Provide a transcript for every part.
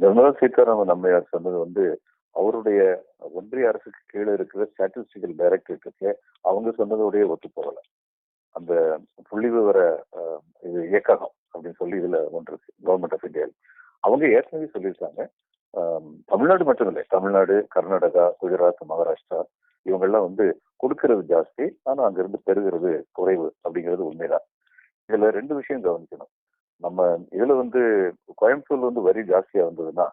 நிர்மலா சீதாராமன் அம்மையார் சொன்னது வந்து அவருடைய ஒன்றிய அரசுக்கு கீழே இருக்கிற ஸ்டாட்டிஸ்டிக்கல் டைரக்டரேட்டுக்கு அவங்க சொன்னதோடைய ஒத்து போகல. அந்த புள்ளி விவர இது இயக்ககம் அப்படின்னு சொல்லி இதுல ஒன்று இருக்கு கவர்மெண்ட் ஆஃப் இந்தியா அவங்க ஏற்கனவே சொல்லியிருக்காங்க தமிழ்நாடு மட்டும் இல்லை தமிழ்நாடு கர்நாடகா குஜராத் மகாராஷ்டிரா இவங்கெல்லாம் வந்து கொடுக்கறது ஜாஸ்தி ஆனா அங்கிருந்து பெறுகிறது குறைவு அப்படிங்கிறது உண்மைதான். இதுல ரெண்டு விஷயம் கவனிக்கணும். நம்ம இதுல வந்து கோயம்புத்தூர்ல வந்து வரி ஜாஸ்தியா வந்ததுன்னா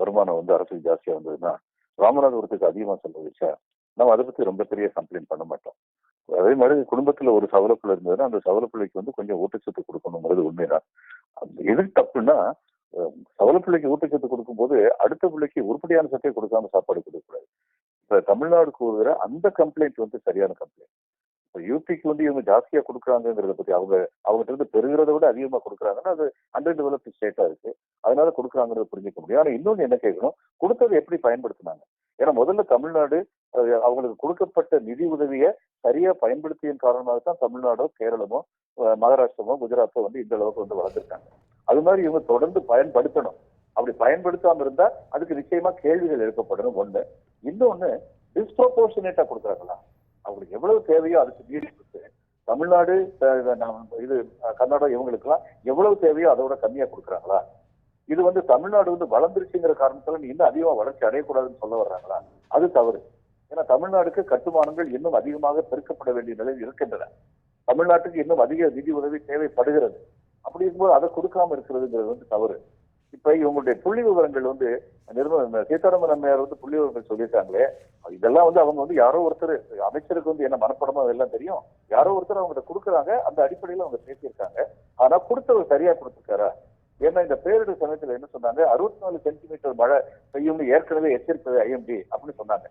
வருமானம் வந்து அரசுக்கு ஜாஸ்தியா வந்ததுன்னா ராமநாதபுரத்துக்கு அதிகமா செலவழிச்சா நம்ம அதை பத்தி ரொம்ப பெரிய கம்ப்ளைண்ட் பண்ண மாட்டோம். அதே மாதிரி குடும்பத்துல ஒரு சவலப்பிள்ளை இருந்ததுன்னா அந்த சவலப்பிள்ளைக்கு வந்து கொஞ்சம் ஊட்டச்சத்து கொடுக்கணுங்கிறது உண்மைதான். எது தப்புன்னா சவலப்பிள்ளைக்கு ஊட்டச்சத்து கொடுக்கும்போது அடுத்த பிள்ளைக்கு உருப்படியான சத்தையை கொடுக்காம சாப்பாடு கொடுக்கக்கூடாது. இப்ப தமிழ்நாடு கூறுகிற அந்த கம்ப்ளைண்ட் வந்து சரியான கம்ப்ளைண்ட் யூபிக்கு வந்து இவங்க ஜாஸ்தியா கொடுக்குறாங்கிறத பத்தி அவங்க அவங்ககிட்ட இருந்து பெறுகிறத விட அதிகமா கொடுக்குறாங்கன்னா அது அண்டர் டெவலப்டு ஸ்டேட்டா இருக்கு. அதனால கொடுக்குறாங்கிறத புரிஞ்சுக்க முடியும். ஆனா இன்னொன்று என்ன கேட்கணும்? கொடுத்ததை எப்படி பயன்படுத்தினாங்க? ஏன்னா முதல்ல தமிழ்நாடு அவங்களுக்கு கொடுக்கப்பட்ட நிதி உதவியை சரியா பயன்படுத்தியின் காரணமாக தான் தமிழ்நாடோ கேரளமோ மகாராஷ்டிரமோ குஜராத்தோ வந்து இந்த அளவுக்கு வந்து வளர்ந்துருக்காங்க அது மாதிரி இவங்க தொடர்ந்து பயன்படுத்தணும். அப்படி பயன்படுத்தாம இருந்தா அதுக்கு நிச்சயமா கேள்விகள் எழுப்பப்படணும் ஒண்ணு. இன்னொன்னு டிஸ்ப்ரொபோர்ஷனேட்டா கொடுக்குறாங்களா? அவங்களுக்கு எவ்வளவு தேவையோ அதுக்கு மீறி கொடுத்து தமிழ்நாடு இது கர்நாடகா இவங்களுக்கெல்லாம் எவ்வளவு தேவையோ அதோட கம்மியா கொடுக்குறாங்களா? இது வந்து தமிழ்நாடு வந்து வளர்ந்துருச்சுங்கிற காரணத்துல இன்னும் அதிகமா வளர்ச்சி அடையக்கூடாதுன்னு சொல்ல வர்றாங்களா? அது தவறு. ஏன்னா தமிழ்நாடுக்கு கட்டுமானங்கள் இன்னும் அதிகமாக பெருக்கப்பட வேண்டிய நிலையில் இருக்கின்றன. தமிழ்நாட்டுக்கு இன்னும் அதிக நிதி உதவி தேவைப்படுகிறது. அப்படி இருக்கும்போது அதை கொடுக்காம இருக்கிறதுங்கிறது வந்து தவறு. இப்ப இவங்களுடைய புள்ளி விவரங்கள் வந்து நிர்மல சீதாராமன் அம்மையார் வந்து புள்ளி விவரங்கள் சொல்லியிருக்காங்களே இதெல்லாம் வந்து அவங்க வந்து யாரோ ஒருத்தர் அமைச்சருக்கு வந்து என்ன மனப்படமோ அதெல்லாம் தெரியும். யாரோ ஒருத்தர் அவங்ககிட்ட கொடுக்குறாங்க அந்த அடிப்படையில் அவங்க பேசியிருக்காங்க ஆனா கொடுத்தவர் சரியா கொடுத்துருக்காரா? ஏன்னா இந்த பேரிடர் சமயத்தில் என்ன சொன்னாங்க? அறுபத்தி நாலு சென்டிமீட்டர் மழை பெய்யும்னு ஏற்கனவே எச்சரித்தது ஐஎம்டி அப்படின்னு சொன்னாங்க.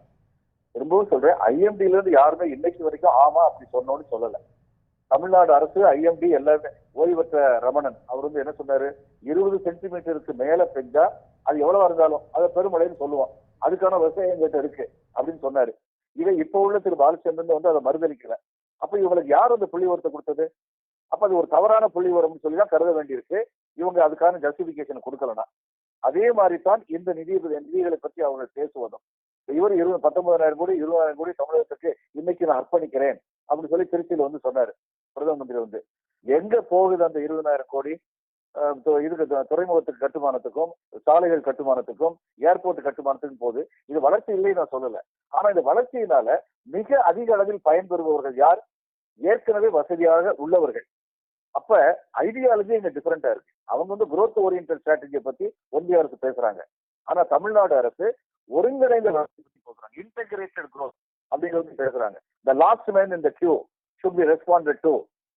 திரும்பவும் சொல்றேன் ஐஎம்டில இருந்து யாருமே இன்னைக்கு வரைக்கும் ஆமா அப்படி சொன்னோன்னு சொல்லல. தமிழ்நாடு அரசு ஐஎம்டி எல்லாருமே ஓய்வற்ற ரமணன் அவர் வந்து என்ன சொன்னாரு? இருபது சென்டிமீட்டருக்கு மேல பெஞ்சா அது எவ்வளவா இருந்தாலும் அதை பெருமழைன்னு சொல்லுவோம் அதுக்கான விவசாயம் எங்கிட்ட இருக்கு. அப்படின்னு சொன்னாரு. இதை இப்ப உள்ள திரு பாலச்சந்திரன் வந்து அதை மறுதளிக்கல. அப்ப இவங்களுக்கு யார் அந்த புள்ளி உரத்தை கொடுத்தது? அப்ப அது ஒரு தவறான புள்ளி உரம்னு சொல்லி தான் கருத வேண்டியிருக்கு. இவங்க அதுக்கான ஜஸ்டிபிகேஷன் கொடுக்கலனா அதே மாதிரி தான் இந்த நிதி நிதிகளை பற்றி அவங்க பேசுவதும். இவர் இருபது பத்தொன்பதாயிரம் கோடி இருபதாயிரம் கோடி தமிழகத்துக்கு இன்னைக்கு நான் அர்ப்பணிக்கிறேன் அப்படின்னு சொல்லி திருச்சியில வந்து சொன்னாரு. பிரதம மந்திரி வந்து. எங்க போகுது அந்த இருபதாயிரம் கோடி? இதுக்கு துறைமுகத்துக்கு கட்டுமானத்துக்கும் சாலைகள் கட்டுமானத்துக்கும் ஏர்போர்ட் கட்டுமானத்துக்கும் போது இது வளர்ச்சி இல்லைன்னு நான் சொல்லல. ஆனா இந்த வளர்ச்சியினால மிக அதிக அளவில் பயன்பெறுபவர்கள் யார்? ஏற்கனவே வசதியாக உள்ளவர்கள். அப்ப ஐடியாலஜி இங்க டிஃபரெண்டா இருக்கு. அவங்க வந்து குரோத் ஓரியன்ட் ஸ்ட்ராட்டஜியை பத்தி ஒன்றிய அரசு பேசுறாங்க. ஆனா தமிழ்நாடு அரசு ஒருங்கிணைந்த வளர்ச்சி பத்தி பேசுறாங்க. இன்டெகிரேட்டட் குரோத் அப்படிங்கிறது பேசுறாங்க. த லாஸ்ட் மேன் இந்த queue should be responded to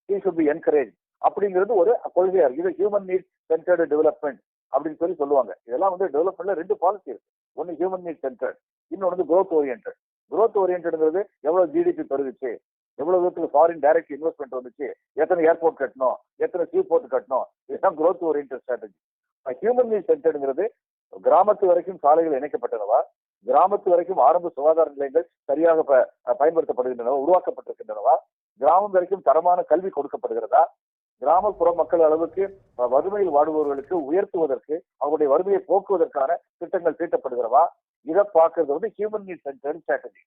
he should be encourage அப்படிங்கிறது ஒரு கொள்கையா இருக்கு. இது ஹியூமன் நீட் சென்டர்டு டெவலப்மெண்ட் அப்படின்னு சொல்லி சொல்லுவாங்க. இதெல்லாம் வந்து டெவலப்மெண்ட்ல ரெண்டு பாலிசி இருக்கு. ஒன்னு ஹியூமன் நீட் சென்டர்ட் இன்னொன்று வந்து குரோத் ஓரியன்டட் குரோத் ஓரியன்டட்ங்கிறது எவ்வளவு ஜிடிபி பெருகுச்சு எவ்வளவு தூரத்துக்கு ஃபாரின் டைரக்ட் இன்வெஸ்ட்மெண்ட் வந்துச்சு எத்தனை ஏர்போர்ட் கட்டணும் எத்தனை சீ போர்ட் கட்டணும் இதுதான் growth orient strategy human need சென்டர்ங்கிறது கிராமத்து வரைக்கும் சாலைகள் இணைக்கப்பட்டனவா கிராமத்து வரைக்கும் ஆரம்ப சுகாதார நிலையங்கள் சரியாக ப- பயன்படுத்தப்படுகின்றனவா உருவாக்கப்பட்டிருக்கின்றனவா கிராமம் வரைக்கும் தரமான கல்வி கொடுக்கப்படுகிறதா கிராமப்புற மக்கள் அளவுக்கு வறுமையில் வாடுபவர்களுக்கு உயர்த்துவதற்கு அவருடைய வறுமையை போக்குவதற்கான திட்டங்கள் தீட்டப்படுகிறவா? இதை பார்க்கறது வந்து ஹியூமன் நீட் சென்டர் ஸ்ட்ராட்டஜி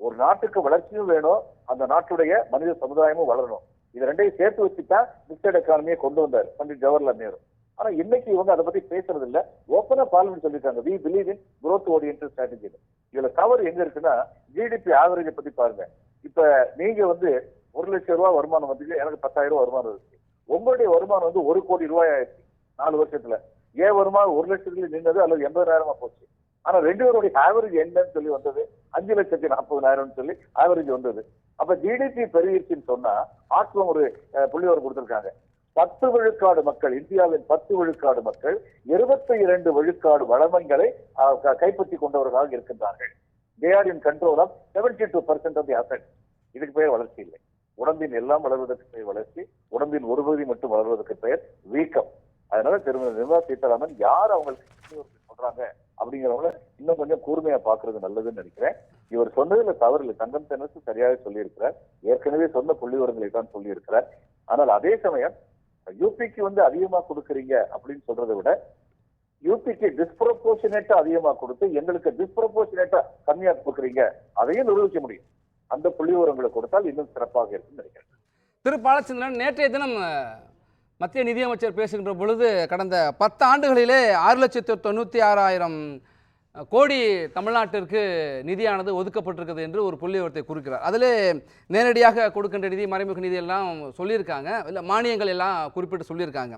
ஒரு நாட்டுக்கு வளர்ச்சியும் வேணும் அந்த நாட்டுடைய மனித சமுதாயமும் வளரணும். இது ரெண்டையும் சேர்த்து வச்சுதான் மிக்சட் எக்கானமியை கொண்டு வந்தார் பண்டிட் ஜவஹர்லால் நேரு. ஆனா இன்னைக்கு இவங்க அதை பத்தி பேசுறது இல்ல. ஓப்பனா பார்லிமெண்ட் சொல்லிட்டாங்க we believe in growth orient strategy இதுல கவர் எங்க இருக்குன்னா ஜிடிபி ஆவரேஜ் பத்தி பாருங்க. இப்ப நீங்க வந்து ஒரு லட்சம் ரூபாய் வருமானம் வந்துச்சு எனக்கு பத்தாயிரம் ரூபாய் வருமானம் இருக்கு உங்களுடைய வருமானம் வந்து ஒரு கோடி ரூபாய் ஆயிடுச்சு நாலு வருஷத்துல. ஏன் வருமானம் ஒரு லட்சத்துல நின்னது அல்லது எண்பதாயிரமா போச்சு. ஆனா ரெண்டு பேருடைய ஆவரேஜ் என்னன்னு சொல்லி வந்தது அஞ்சு லட்சத்தி நாற்பதாயிரம்னு சொல்லி ஆவரேஜ் வந்தது. அப்ப ஜிடிபி பெருகிருச்சுன்னு சொன்னா ஆக்ஸ்லம் ஒரு அஹ், புள்ளிவரம் கொடுத்திருக்காங்க. பத்து விழுக்காடு மக்கள் இந்தியாவின் பத்து விழுக்காடு மக்கள் இருபத்தி இரண்டு விழுக்காடு வளமங்களை கைப்பற்றி கொண்டவர்களாக இருக்கின்றார்கள். They are in control of seventy two percent of the asset இதுக்கு பேர் வளர்ச்சி இல்லை. உடம்பின் எல்லாம் வளர்வதற்கு பெயர் வளர்ச்சி உடம்பின் ஒரு பகுதி மட்டும் வளர்வதற்கு பெயர் வீக்கம். அதனால திருமதி நிர்மலா சீதாராமன் யார் அவங்களுக்கு சொல்றாங்க அப்படிங்கிறவங்கள இன்னும் கொஞ்சம் கூர்மையா பாக்குறது நல்லதுன்னு நினைக்கிறேன். இவர் சொன்னதுல தவறு இல்லை. தங்கம் தென்னரசு சரியாக சொல்லியிருக்கிறார். ஏற்கனவே சொன்ன புள்ளிவரங்களை தான் சொல்லியிருக்கிறார். ஆனால் அதே சமயம் யூபிக்கு வந்து அதிகமா கொடுக்குறீங்க அப்படின்னு சொல்றதை விட யூபிக்கு டிஸ்ப்ரப்போர்ஷனேட்டா அதிகமா கொடுத்து எங்களுக்கு டிஸ்ப்ரப்போர்ஷனேட்டா கம்மியா கொடுக்குறீங்க அதையும் நிரூபிக்க முடியும். அந்த புள்ளி விவரங்களை கொடுத்தால் இன்னும் சிறப்பாக இருக்கும் நினைக்கிறேன். திரு பாலச்சந்திரன் நேற்றைய தினம் மத்திய நிதியமைச்சர் பேசுகின்ற பொழுது கடந்த பத்து ஆண்டுகளிலே ஆறு லட்சத்து தொண்ணூற்றி ஆறாயிரம் கோடி தமிழ்நாட்டிற்கு நிதியானது ஒதுக்கப்பட்டிருக்கிறது என்று ஒரு புள்ளிவரத்தை குறிக்கிறார். அதில் நேரடியாக கொடுக்கின்ற நிதி மறைமுக நிதி எல்லாம் சொல்லியிருக்காங்க. இல்லை மானியங்கள் எல்லாம் குறிப்பிட்டு சொல்லியிருக்காங்க.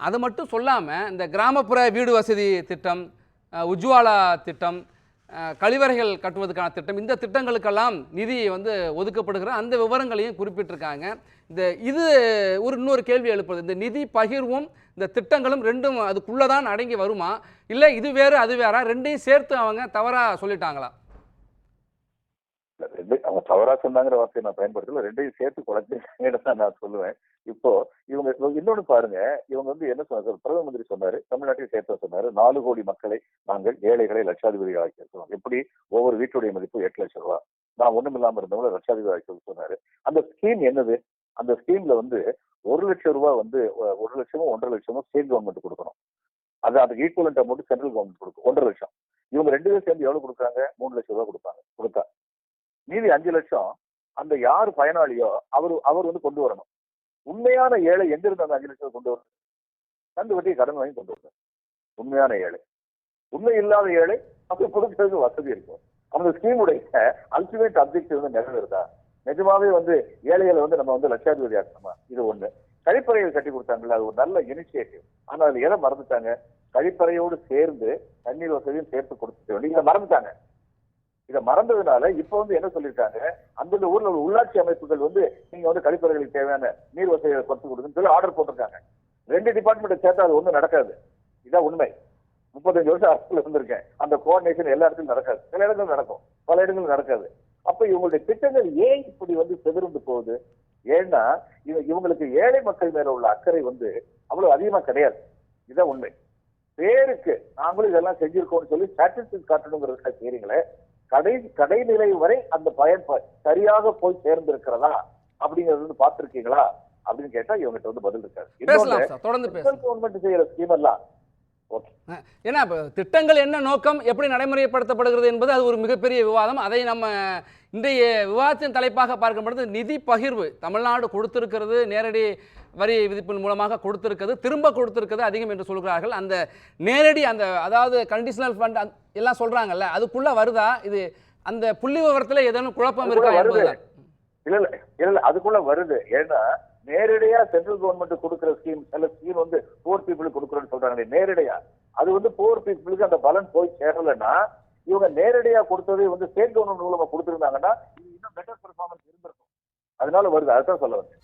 அது மட்டும் சொல்லாமல் இந்த கிராமப்புற வீடு வசதி திட்டம் உஜ்வாலா திட்டம் கழிவறைகள் கட்டுவதற்கான திட்டம். இந்த திட்டங்களுக்கெல்லாம் நிதி வந்து ஒதுக்கப்படுகிற அந்த விவரங்களையும் குறிப்பிட்டிருக்காங்க. இந்த இது ஒரு இன்னொரு கேள்வி எழுப்புறது இந்த நிதி பகிர்வும் இந்த திட்டங்களும் ரெண்டும் அதுக்குள்ளே தான் அடங்கி வருமா? இல்லை இது வேறு அது வேறா? ரெண்டையும் சேர்த்து அவங்க தவறாக சொல்லிட்டாங்களா? ரெண்டு அவங்க தவறாக சொன்னாங்கிற வார்த்தையை நான் பயன்படுத்தல. ரெண்டையும் சேர்த்து குழந்தைங்கன்னு தான் நான் சொல்லுவேன். இப்போ இவங்க இன்னொன்னு பாருங்க. இவங்க வந்து என்ன சொன்னாரு பிரதம மந்திரி சொன்னாரு தமிழ்நாட்டில் சேர்த்து சொன்னாரு நாலு கோடி மக்களை நாங்கள் ஏழைகளை லட்சாதிபதி ஆக்கி இருக்கிறோம் எப்படி? ஒவ்வொரு வீட்டுடைய மதிப்பு எட்டு லட்சம் ரூபா. நான் ஒண்ணும் இல்லாம இருந்தவங்கள லட்சாதிபதி ஆக்கி சொன்னாரு. அந்த ஸ்கீம் என்னது? அந்த ஸ்கீம்ல வந்து ஒரு லட்சம் ரூபாய் வந்து ஒரு லட்சமோ ஒன்றரை லட்சமோ ஸ்டேட் கவர்மெண்ட் கொடுக்கணும். அது அதுக்கு ஈக்குவலண்ட் அமௌண்ட் சென்ட்ரல் கவர்மெண்ட் கொடுக்கும். ஒன்றரை லட்சம். இவங்க ரெண்டு பேரும் சேர்ந்து எவ்வளவு கொடுக்குறாங்க? மூணு லட்சம் ரூபாய் கொடுப்பாங்க. கொடுத்தா. மீதி அஞ்சு லட்சம் அந்த யார் பயனாளியோ அவர் அவர் வந்து கொண்டு வரணும். உண்மையான ஏழை எங்கிருந்து அந்த அஞ்சு லட்சத்தை கொண்டு வரணும் கந்து வட்டியை கடன் வாங்கி கொண்டு வரணும் உண்மையான ஏழை. உண்மை இல்லாத ஏழை அப்படி கொடுக்கறதுக்கு வசதி இருக்கும். அந்த ஸ்கீமுடைய அல்டிமேட் அப்ஜெக்டிவ் வந்து நிறைவேறுதா? நிஜமாவே வந்து ஏழைகளை வந்து நம்ம வந்து லட்சாதிபதி ஆக்கணுமா? இது ஒண்ணு. கழிப்பறைகள் கட்டி கொடுத்தாங்கல்ல அது ஒரு நல்ல இனிஷியேட்டிவ் ஆனா அதுல எதை மறந்துட்டாங்க? கழிப்பறையோடு சேர்ந்து தண்ணீர் வசதியும் சேர்த்து கொடுத்துட்டு வேண்டிய இதை மறந்துட்டாங்க. இதை மறந்ததுனால இப்ப வந்து என்ன சொல்லியிருக்காங்க? அந்தந்த ஊர்ல உள்ள உள்ளாட்சி அமைப்புகள் வந்து நீங்க வந்து கழிப்பறைகளுக்கு தேவையான நீர் வசதிகளை கொடுத்து கொடுக்குன்னு சொல்லி ஆர்டர் போட்டிருக்காங்க. ரெண்டு டிபார்ட்மெண்ட் சேர்த்தா அது ஒன்றும் நடக்காது. இதான் உண்மை. முப்பத்தஞ்சு வருஷம் அரசுல இருந்திருக்கேன். அந்த கோஆர்டினேஷன் எல்லா இடத்துலயும் நடக்காது. சில இடங்கள் நடக்கும். பல இடங்கள் நடக்காது. அப்ப இவங்களுடைய திட்டங்கள் ஏன் இப்படி வந்து செதிர்ந்து போகுது? ஏன்னா இவ- இவங்களுக்கு ஏழை மக்கள் மேல உள்ள அக்கறை வந்து அவ்வளவு அதிகமா கிடையாது. இதான் உண்மை. பேருக்கு நாங்களும் இதெல்லாம் செஞ்சிருக்கோம்னு சொல்லி ஸ்டாட்டிஸ்டிக்ஸ் காட்டணுங்கிறதுக்காக செய்றீங்களே கடை கடைநிலை வரை அந்த பயன் ப- சரியாக போய் சேர்ந்திருக்கிறதா அப்படிங்கறது வந்து பார்த்திருக்கீங்களா? அப்படின்னு கேட்டா இவங்ககிட்ட வந்து பதில் இருக்காது. தொடர்ந்து கவர்மெண்ட் செய்யற ஸ்கீம் எல்லாம் ஏன்னா இப்போ திட்டங்கள் என்ன நோக்கம் எப்படி நடைமுறைப்படுத்தப்படுகிறது என்பது அது ஒரு மிகப்பெரிய விவாதம். அதை நம்ம இன்றைய விவாதத்தின் தலைப்பாக பார்க்கும் பொழுது நிதி பகிர்வு தமிழ்நாடு கொடுத்திருக்கிறது நேரடி வரி விதிப்பின் மூலமாக கொடுத்திருக்கிறது திரும்ப கொடுத்திருக்கிறது அதிகம் என்று சொல்கிறார்கள். அந்த நேரடி அந்த அதாவது கண்டிஷனல் ஃபண்ட் எல்லாம் சொல்றாங்கல்ல அதுக்குள்ள வருதா? இது அந்த புள்ளி விவரத்தில் ஏதேனும் குழப்பம் இருக்கா வருது. இல்ல இல்ல இல்ல இல்ல அதுக்குள்ள வருது. ஏன்னா நேரடியா சென்ட்ரல் கவர்மெண்ட் கொடுக்குற ஸ்கீம் சில ஸ்கீம் வந்து போர் பீப்புளுக்கு கொடுக்குறோன்னு சொல்றாங்களே நேரடியா. அது வந்து போர் பீப்புளுக்கு அந்த பலன் போய் சேரலன்னா இவங்க நேரடியா கொடுத்ததே வந்து ஸ்டேட் கவர்மெண்ட் மூலமா கொடுத்திருந்தாங்கன்னா இன்னும் பெட்டர் பெர்ஃபார்மன்ஸ் இருந்திருக்கும். அதனால வருது அதுதான் சொல்ல வந்தேன்.